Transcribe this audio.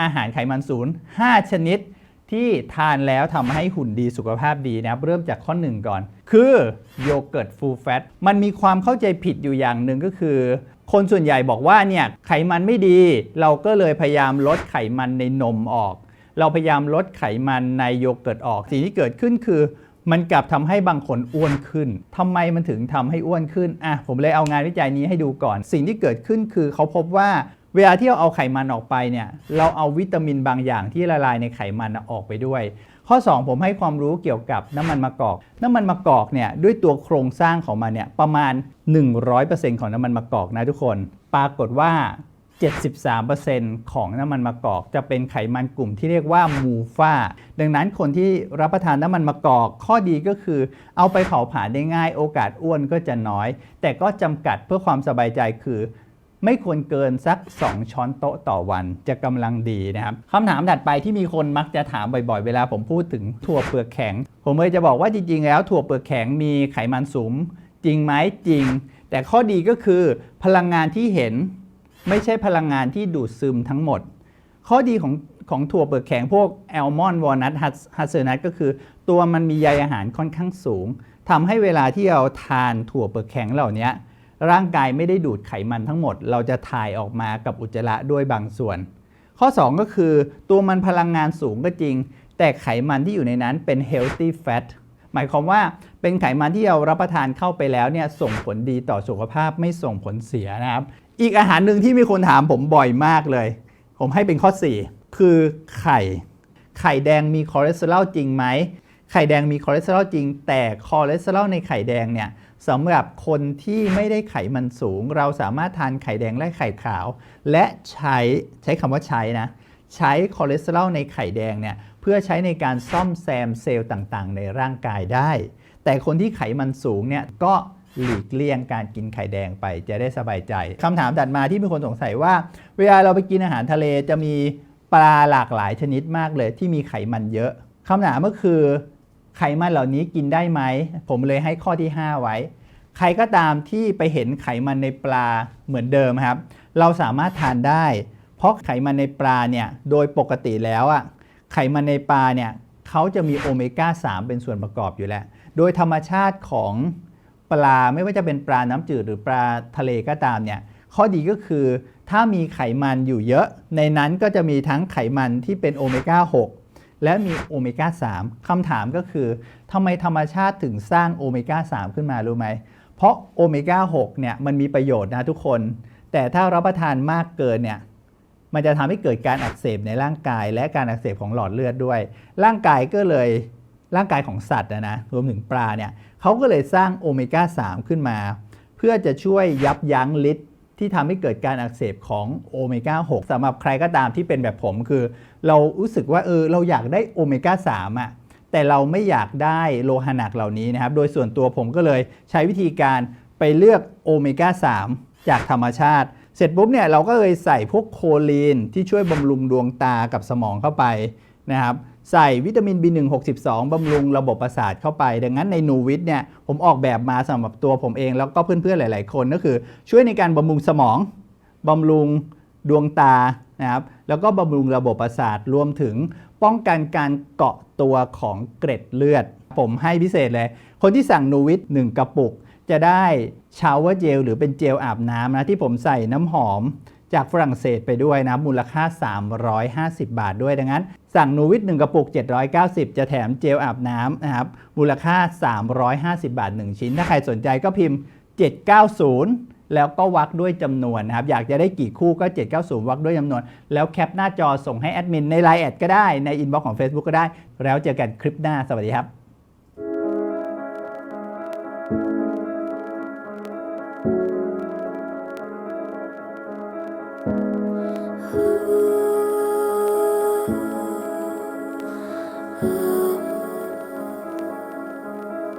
อาหารไขมันศูนย์5ชนิดที่ทานแล้วทำให้หุ่นดีสุขภาพดีนะครับ เริ่มจากข้อ1ก่อน คือโยเกิร์ตฟูลแฟตมันมีความเข้าใจผิดอยู่อย่างหนึ่งก็คือ คนส่วนใหญ่บอกว่าเนี่ยไขมันไม่ดี เราก็เลยพยายามลดไขมันในนมออก เราพยายามลดไขมันในโยเกิร์ตออก สิ่งที่เกิดขึ้นคือ มันกลับทำให้บางคนอ้วนขึ้นทำไมมันถึงทำให้อ้วนขึ้นอะผมเลยเอางานวิจัยนี้ให้ดูก่อน สิ่งที่เกิดขึ้นคือเขาพบว่า เวลาที่เราเอาไขมันออกไปเนี่ยเราเอาวิตามินบางอย่างที่ละลายในไขมันออกไปด้วย ข้อ 2 ผมให้ความรู้เกี่ยวกับน้ำมันมะกอก น้ำมันมะกอกเนี่ยด้วยตัวโครงสร้างของมันเนี่ยประมาณ 100%ของน้ำมันมะกอกนะทุกคน ปรากฏว่า 73%ของน้ำมันมะกอกจะเป็นไขมันกลุ่มที่เรียกว่ามูฟาดังนั้นคนที่รับประทานน้ำมันมะกอก ข้อดีก็คือเอาไปเผาผลาญได้ง่ายโอกาสอ้วนก็จะน้อย แต่ก็จำกัดเพื่อความสบายใจคือ ไม่ควรเกินสัก 2 ช้อนโต๊ะต่อวันจะกำลังดีนะครับคำถามถัดไปที่มีคนมักจะถามบ่อยๆ เวลาผมพูดถึงถั่วเปลือกแข็ง ผมเลยจะบอกว่าจริงๆ แล้วถั่วเปลือกแข็งมีไขมันสูงจริงไหมจริง แต่ข้อดีก็คือพลังงานที่เห็นไม่ใช่พลังงานที่ดูดซึมทั้งหมด ข้อดีของของถั่วเปลือกแข็งพวกแอลมอนด์วอลนัทฮัสเซอร์นัทก็คือ ตัวมันมีใยอาหารค่อนข้างสูงทำให้เวลาที่เราทานถั่วเปลือกแข็งเหล่านี้ ร่างกายไม่ได้ดูดไขมันทั้งหมด เราจะถ่ายออกมากับอุจจาระด้วยบางส่วน ข้อ 2 ก็คือตัวมันพลังงานสูงก็จริง แต่ไขมันที่อยู่ในนั้นเป็น healthy fat หมายความว่าเป็นไขมันที่เรารับประทานเข้าไปแล้วเนี่ยส่งผลดีต่อสุขภาพไม่ส่งผลเสียนะครับ อีกอาหารหนึ่งที่มีคนถามผมบ่อยมากเลย ผมให้เป็นข้อ 4 คือไข่ ไข่แดงมีคอเลสเตอรอลจริงไหม ไข่แดงมีคอเลสเตอรอลจริง แต่คอเลสเตอรอลในไข่แดงเนี่ยสำหรับคนที่ไม่ได้ไขมันสูง เราสามารถทานไข่แดงและไข่ขาว และใช้ใช้คำว่าใช้นะ ใช้คอเลสเตอรอลในไข่แดงเนี่ยเพื่อใช้ในการซ่อมแซมเซลล์ต่างๆ ในร่างกายได้ แต่คนที่ไขมันสูงเนี่ยก็หลีกเลี่ยงการกินไข่แดงไปจะได้สบายใจคำถามถัดมาที่มีคนสงสัยว่า เวลาเราไปกินอาหารทะเลจะมีปลาหลากหลายชนิดมากเลยที่มีไขมันเยอะคำถามก็คือ ไขมันเหล่านี้กินได้ไหม ผมเลยให้ข้อที่ 5 ไว้ ใครก็ตามที่ไปเห็นไขมันในปลาเหมือนเดิมครับ เราสามารถทานได้ เพราะไขมันในปลาเนี่ยโดยปกติแล้วอะไขมันในปลาเนี่ยเขาจะมีโอเมก้า 3 เป็นส่วนประกอบอยู่แล้ว โดยธรรมชาติของปลาไม่ว่าจะเป็นปลาน้ำจืดหรือปลาทะเลก็ตามเนี่ยข้อดีก็คือถ้ามีไขมันอยู่เยอะ ในนั้นก็จะมีทั้งไขมันที่เป็นโอเมก้า 6 และมีโอเมก้า3คำถามก็คือทำไมธรรมชาติถึงสร้างโอเมก้า3ขึ้นมารู้ไหม เพราะโอเมก้า6เนี่ยมันมีประโยชน์นะทุกคน แต่ถ้ารับประทานมากเกินเนี่ยมันจะทำให้เกิดการอักเสบในร่างกาย และการอักเสบของหลอดเลือดด้วย ร่างกายก็เลยร่างกายของสัตว์นะนะรวมถึงปลาเนี่ยเขาก็เลยสร้างโอเมก้า3ขึ้นมา เพื่อจะช่วยยับยั้งฤทธิ์ ที่ทำให้เกิดการอักเสบของโอเมก้า6สำหรับใครก็ตามที่เป็นแบบผมคือ เรารู้สึกว่าเออเราอยากได้โอเมก้า3อะแต่เราไม่อยากได้โลหะหนักเหล่านี้นะครับ โดยส่วนตัวผมก็เลยใช้วิธีการไปเลือกโอเมก้า3จากธรรมชาติ เสร็จปุ๊บเนี่ยเราก็เลยใส่พวกโคลีนที่ช่วยบำรุงดวงตากับสมองเข้าไปนะครับ ใส่วิตามิน B1 62บำรุงระบบประสาทเข้าไป ดังนั้นในนูวิทเนี่ยผมออกแบบมาสำหรับตัวผมเองแล้วก็เพื่อนๆหลาย ๆ คนก็คือ ช่วยในการบำรุงสมองบำรุงดวงตานะครับแล้วก็บำรุงระบบประสาทรวมถึงป้องกันการเกาะตัวของเกร็ดเลือด ผมให้พิเศษเลย คนที่สั่งนูวิท1กระปุก จะได้ชาวเวอร์เจลหรือเป็นเจลอาบน้ำนะที่ผมใส่น้ำหอม จากฝรั่งเศสไปด้วยนะ มูลค่า 350 บาทด้วยดังนั้น สั่งนูวิท1กระปุก 790 จะแถมเจลอาบน้ำนะครับ มูลค่า 350 บาท 1 ชิ้น ถ้าใครสนใจก็พิมพ์ 790 แล้วก็วักด้วยจำนวนนะครับ อยากจะได้กี่คู่ก็ 790 วักด้วยจำนวน แล้วแคปหน้าจอส่งให้แอดมินในไลน์แอดก็ได้ ในอินบ็อกซ์ของ Facebook ก็ได้ แล้วเจอกันคลิปหน้า สวัสดีครับ